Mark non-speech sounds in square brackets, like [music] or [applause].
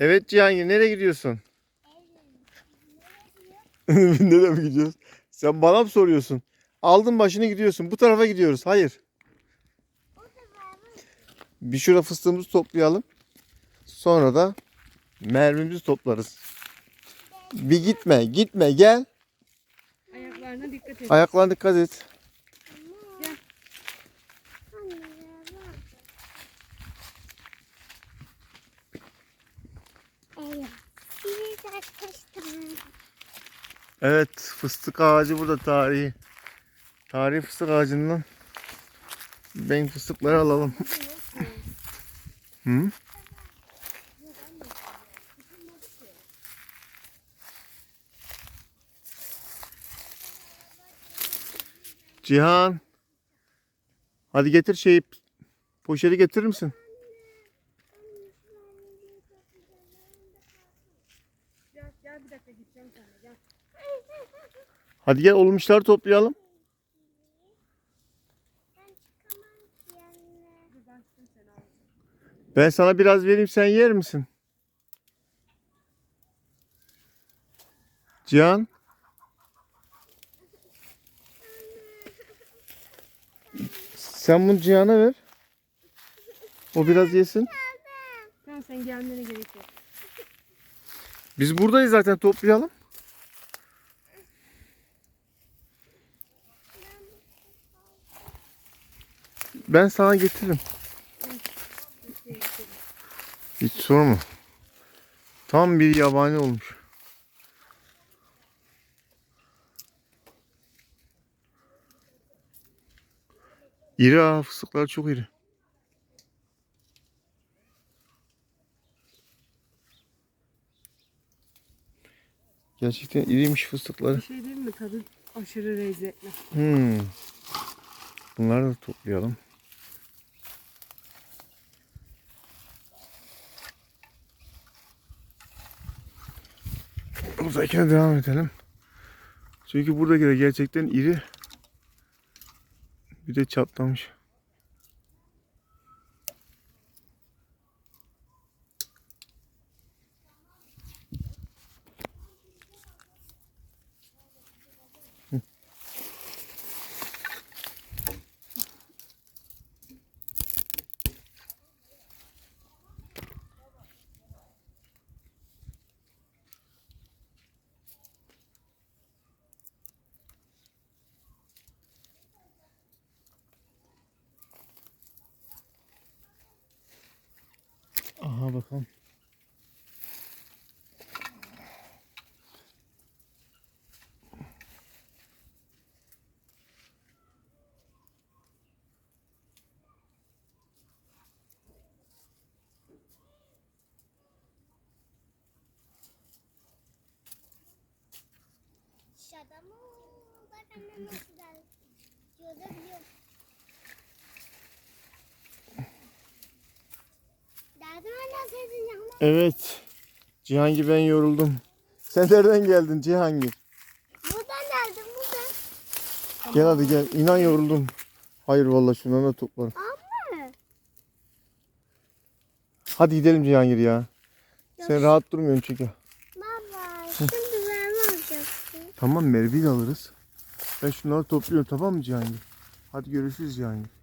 Evet Cihangir nereye gidiyorsun? [laughs] nereye mi gidiyoruz? Sen bana mı soruyorsun? Aldın başını gidiyorsun. Bu tarafa gidiyoruz. Hayır. Bir şurada fıstığımızı toplayalım. Sonra da mermimizi toplarız. Bir gitme, gitme, gel. Ayaklarına dikkat et. Ayaklarına dikkat et. Evet. Fıstık ağacı burada tarihi. Tarihi fıstık ağacından ben fıstıkları alalım. Hı? Cihan. Hadi getir şeyi. Poşeti getirir misin? Gel, gel bir dakika gideceğim sana gel. Hadi gel olmuşları toplayalım. Ben sana biraz vereyim sen yer misin? Cihan. Sen bunu Cihan'a ver. O biraz yesin. Tamam sen gelmene gerek yok. Biz buradayız zaten toplayalım. Ben sana getiririm. Hiç sorma. Tam bir yabani olmuş. İri ha fıstıklar çok iri. Gerçekten iriymiş fıstıkları. Bir şey değil mi tadı aşırı lezzetli. Hmm. Bunları da toplayalım. Buradakine devam edelim. Çünkü buradaki de gerçekten iri. Bir de çatlamış. Bakalım. Şadamı. Bak annem nasıl geldi. Yolda Evet. Cihangir ben yoruldum. Sen nereden geldin Cihangir? Buradan geldim buradan. Gel hadi gel. İnan yoruldum. Hayır vallahi şundan da toplarım. Ama. Hadi gidelim Cihangir ya. Sen rahat durmuyorsun çünkü. Baba şimdi ben alacaksın. Tamam Merve'yi de alırız. Ben şunları topluyorum tamam mı Cihangir? Hadi görüşürüz Cihangir.